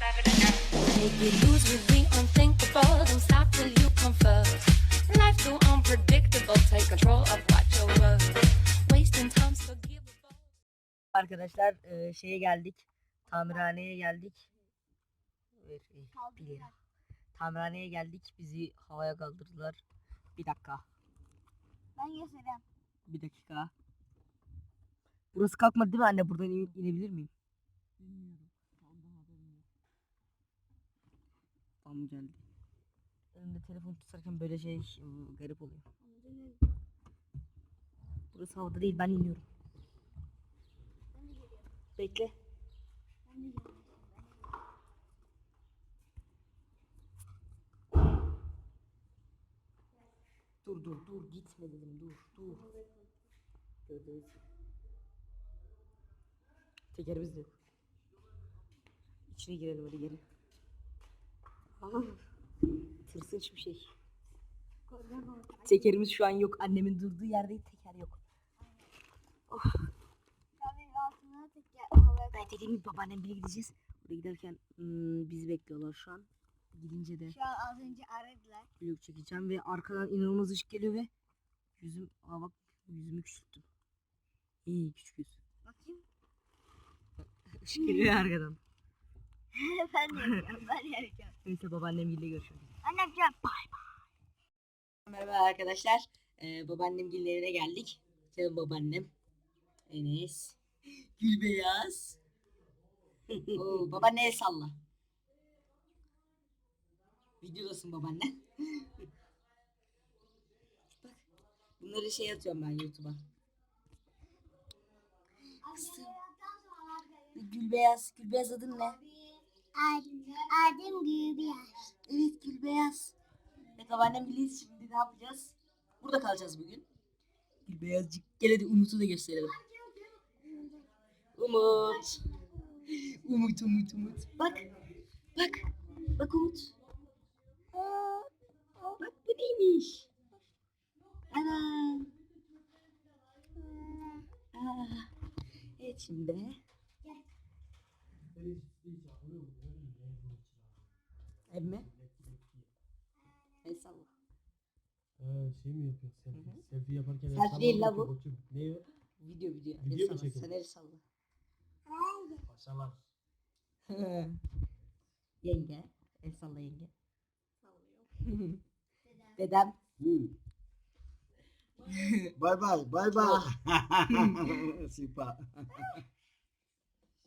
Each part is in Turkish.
Make you lose with the unthinkable. Don't stop till you come first. Life too unpredictable. Take control of what you're worth. Wasting time's forgivable. Arkadaşlar e, şeye geldik. Tamirhaneye geldik. Ver, e. Tamirhaneye geldik. Bizi havaya kaldırdılar. Bir dakika. Ben göstereyim. Bir dakika. Burası kalkmadı değil mi anne? Buradan in- inebilir miyim? Tam geldi. Önümde telefon tutarken böyle şey ıı, garip oluyor. Burası havada değil ben iniyorum. Bekle. Dur dur dur gitme dedim dur dur. Tekerimiz yok. İçine girelim hadi geri. Aa, tırsınç bir şey. Tekerimiz şu an yok. Annemin durduğu yerde teker yok. Havaya Ben dediğim gibi babaannem bile gideceğiz. Oraya giderken hmm, bizi bekliyorlar şu an. Gidince de Şu an az önce aradılar. vlog çekeceğim ve arkadan inanılmaz ışık geliyor ve yüzüm aa bak yüzümü küçülttüm. İyi küçük yüz. Bakayım. Işık geliyor arkadan. ben de yapacağım. Ben de yapacağım. Neyse babaannemle görüşürüz. Ben yapacağım. Merhaba arkadaşlar. Ee, babaannem evine geldik. Canım babaannem. Enes. Gülbeyaz. Oo, babaanne el salla. Videodasın babaanne. Bak. Bunları şey atıyorum ben YouTube'a. Kızım. Gülbeyaz. Gülbeyaz adın ne? Adım Gülbiyaz. Evet Gülbeyaz. Evet babaannem birliyiz şimdi ne yapacağız? Burada kalacağız bugün. Gülbeyazcık. Gel hadi Umut'u da gösterelim. Umut. Umut Umut Umut. Bak. Bak. Bak Umut. Bak bu neymiş? Ana. Aa. Evet şimdi. Emmi. El salla. Ha, şey mi yapıyorsun selfie? Selfie yaparken el Selfie değil la bu. bakayım, bakayım. Ne o? Video video. Video el mu salla. çekiyorsun? Sen el salla. Paşalar. yenge. El salla yenge. Dedem. Bye bye, bye bye. Süper.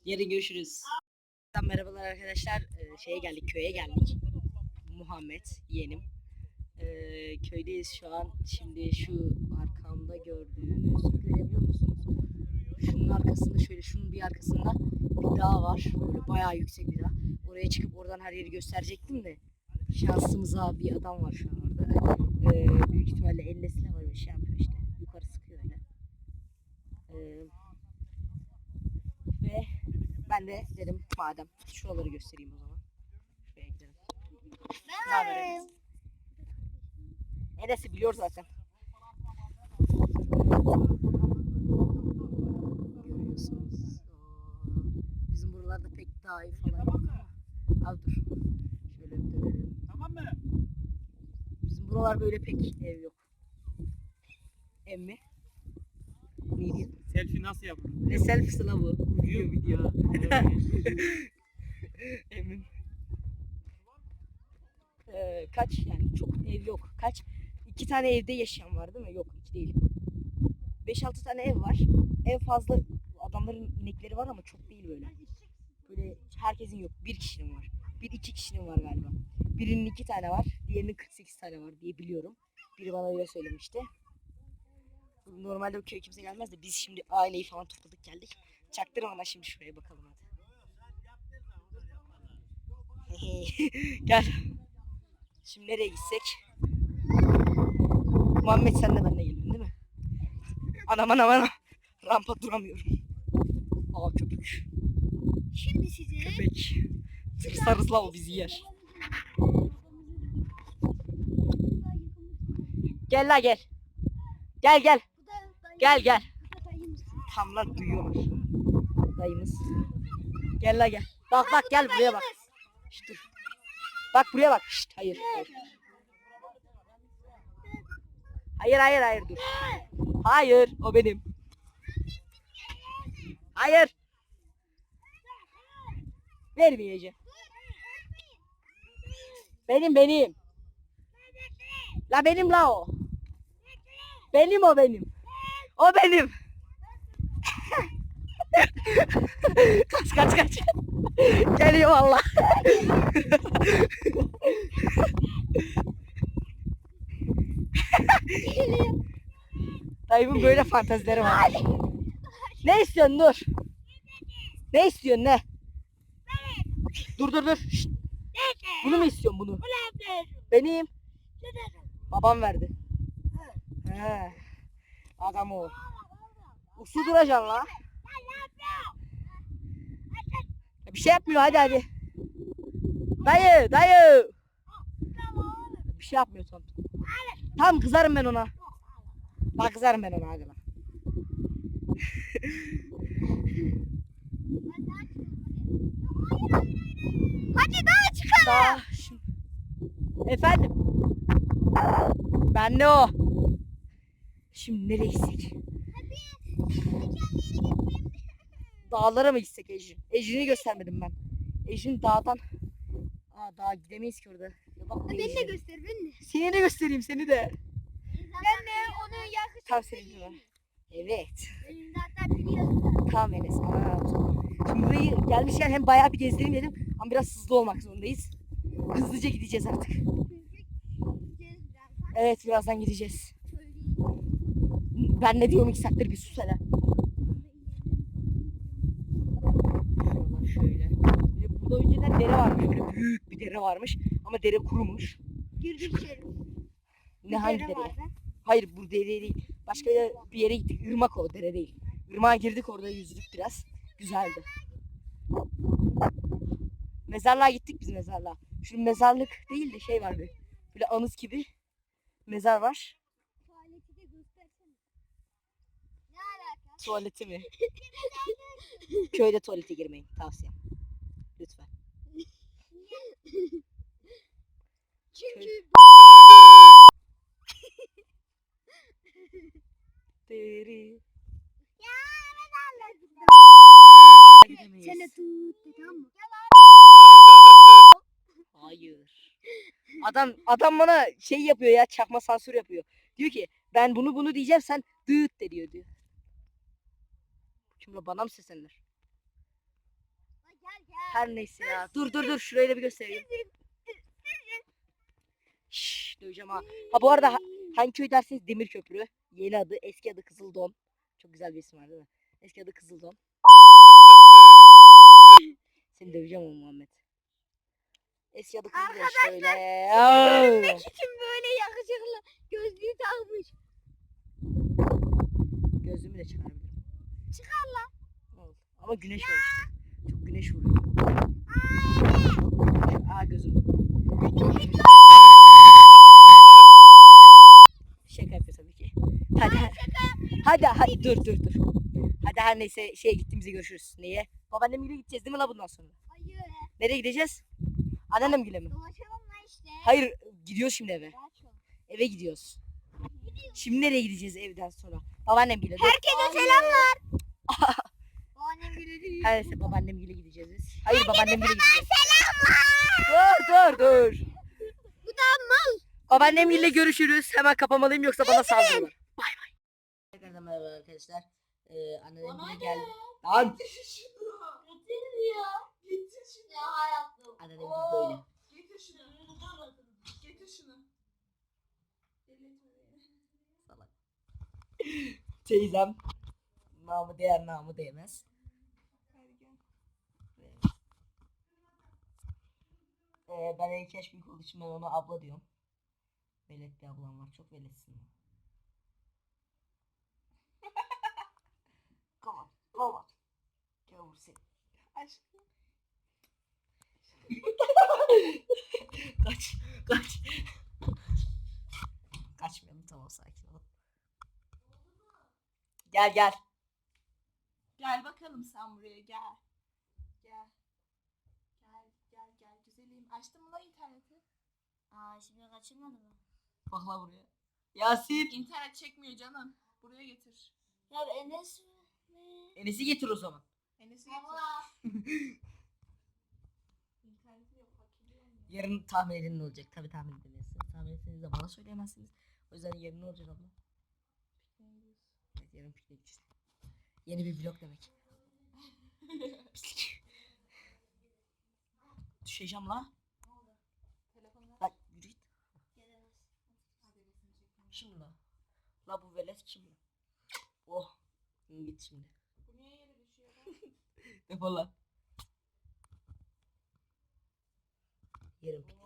Yarın görüşürüz. Merhabalar arkadaşlar. Ee, şeye geldik, köye geldik. Muhammed, yeğenim. Ee, köydeyiz şu an. Şimdi şu arkamda gördüğünüz, görebiliyor musunuz? Şunun arkasında şöyle, şunun bir arkasında bir dağ var. Böyle bayağı yüksek bir dağ. Oraya çıkıp oradan her yeri gösterecektim de şansımıza bir adam var şu an orada. Ee, büyük ihtimalle elinde silah var bir şey yapıyor işte. Yukarı sıkıyor öyle. Ee, ve ben de dedim madem şuraları göstereyim o zaman. Şuraya gidelim. Ne haber Enes? Enes'i biliyor zaten. Görüyorsunuz. Bizim buralarda pek daha iyi falan. Al dur. Şöyle bir dönelim. Tamam mı? Bizim buralar böyle pek ev yok. Ev mi? Ne diyeyim? Selfie nasıl yapılır? Ne selfie'si la bu? Video video. Emin. Ee, kaç yani çok ev yok. Kaç? İki tane evde yaşayan var değil mi? Yok iki değil. 5-6 tane ev var. En fazla adamların inekleri var ama çok değil böyle. Böyle herkesin yok. Bir kişinin var. Bir iki kişinin var galiba. Birinin iki tane var. Diğerinin 48 tane var diye biliyorum. Biri bana öyle söylemişti. Normalde bu köy kimse gelmez de biz şimdi aileyi falan topladık geldik. Çaktırmadan şimdi şuraya bakalım hadi. Gel. Şimdi nereye gitsek? Muhammed sen de benimle geldin değil mi? Anam anam anam. Rampa duramıyorum. Aa köpük. Şimdi size Köpek. Tırsarız la o bizi yer. Gel la gel. Gel gel. Gel gel. Tam lan duyuyorlar. Dayımız. Gel la gel. Bak bak gel buraya bak. Şşt, dur. Bak buraya bak. Şşt, hayır. Hayır. Hayır hayır hayır dur. Hayır o benim. Hayır. Vermeyeceğim. Benim benim. La benim la o. Benim o benim. O benim. kaç kaç kaç. Geliyor valla. Dayımın böyle fantazileri var. Ne istiyorsun dur. Ne istiyorsun ne? Dur dur dur. Şşt. Bunu mu istiyorsun bunu? Benim. Babam verdi. He. Adam o. Uslu duracaksın la. Bir şey yapmıyor hadi hadi. Dayı dayı. Bir şey yapmıyor tam. Tam kızarım ben ona. Bak kızarım ben ona hadi lan. Hadi daha çıkar. Daha şimdi. Efendim. Ben de o. Şimdi nereye gitsek? Dağlara mı gitsek Ejin? Ejin'i göstermedim ben. Ejin dağdan... Aa daha gidemeyiz ki orada. Ya bak Beni de Ejin. göster beni de. Seni de göstereyim seni de. Ben de onu yakışık. Tam senin gibi. Evet. Benim zaten biliyorsun. Tamam Enes. Aa, o zaman. Şimdi burayı gelmişken hem bayağı bir gezdireyim dedim. Ama biraz hızlı olmak zorundayız. Hızlıca gideceğiz artık. Gideceğiz birazdan. Evet birazdan gideceğiz. Ben ne diyorum iki saattir bir sus hele. Şuralar şöyle. De burada önceden dere varmış. Böyle büyük bir dere varmış. Ama dere kurumuş. Girdik içeri. Ne hangi Dere vardı. Hayır bu dere değil. Başka bir yere gittik. Irmak o dere değil. Irmağa girdik orada yüzdük biraz. Güzeldi. Mezarlığa gittik biz mezarlığa. Şu mezarlık değil de şey var böyle. Böyle anıt gibi mezar var. Tuvaleti de göstersene. Ne alaka? Tuvaleti mi? Köyde tuvalete girmeyin tavsiyem. Lütfen. Çünkü Deri. ya ben anladım. Seni tut tamam mı? Hayır. Adam adam bana şey yapıyor ya çakma sansür yapıyor. Diyor ki ben bunu bunu diyeceğim sen dıt de diyor diyor. Şimdi bana mı seslenir? Gel gel. Her neyse ya. Dur dur dur şurayı da bir göstereyim. Şşş döveceğim ha. Ha bu arada ha- hangi köy derseniz Demir Köprü. Yeni adı eski adı Kızıldon. Çok güzel bir isim var değil mi? Eski adı Kızıldon. Seni döveceğim ama Muhammed. Eski adı Kızıldon şöyle. Görünmek için böyle yakışıklı gözlüğü takmış. Gözlüğümü de çıkarabilirim. Çıkar lan. Oldu. Ama güneş var işte. Çok güneş vuruyor. Aa gözüm. Şaka yapıyor tabii ki. Hadi hadi hadi dur dur dur. Hadi her neyse şeye gittiğimizde görüşürüz. Neye? Babaannemgile gideceğiz değil mi la bundan sonra? Hayır. Nereye gideceğiz? Anneannemgile mi? Dolaşalım lan işte. Hayır gidiyoruz şimdi eve. Eve gidiyoruz. Şimdi nereye gideceğiz evden sonra? Babaannemgile. Dur. Herkese selamlar. Annem gülüyor. Her neyse babaannemgile gideceğiz biz. Hayır babaannemgile gideceğiz. Dur dur dur. Bu da mal. Babaannemle görüşürüz. Hemen kapamalıyım yoksa bana saldırırlar. Bay bay. Tekrardan merhaba arkadaşlar. Ee, anneannem geldi. Lan. Getir ya. Getir şunu. Ya hayatım. Anneannem böyle. Getir şunu. Getir şunu. Teyzem. Namı değer namı değmez. Ee, ben büyük olduğu için ben ona abla diyorum. Velet bir ablam var. Çok veletsin. Kavat. Kavat. Gavur seni. Aşkım. Kaç. Kaç. Kaçmayalım tamam sakin ol. Gel gel. Gel bakalım sen buraya gel. Gel. Gel gel gel güzelim. Açtın mı lan interneti? Aa şimdi kaçırmadı mı? Bak la buraya. Yasin. İnternet çekmiyor canım. Buraya getir. Ya Enes mi? Enes'i getir o zaman. Enes'i getir. İnterneti yok. Yarın tahmin edin ne olacak. Tabi tahmin edemezsiniz. Tahmin etseniz de bana söyleyemezsiniz. O yüzden yarın ne olacak abla? Yarın pikniğe gideceğiz. Yeni bir vlog demek. Pislik. Düşeceğim la. Lan yürü git. Kim la? La bu velet kim la? Oh. Git şimdi. Bu niye yere düşüyor? Defol lan. Yarın pikniğe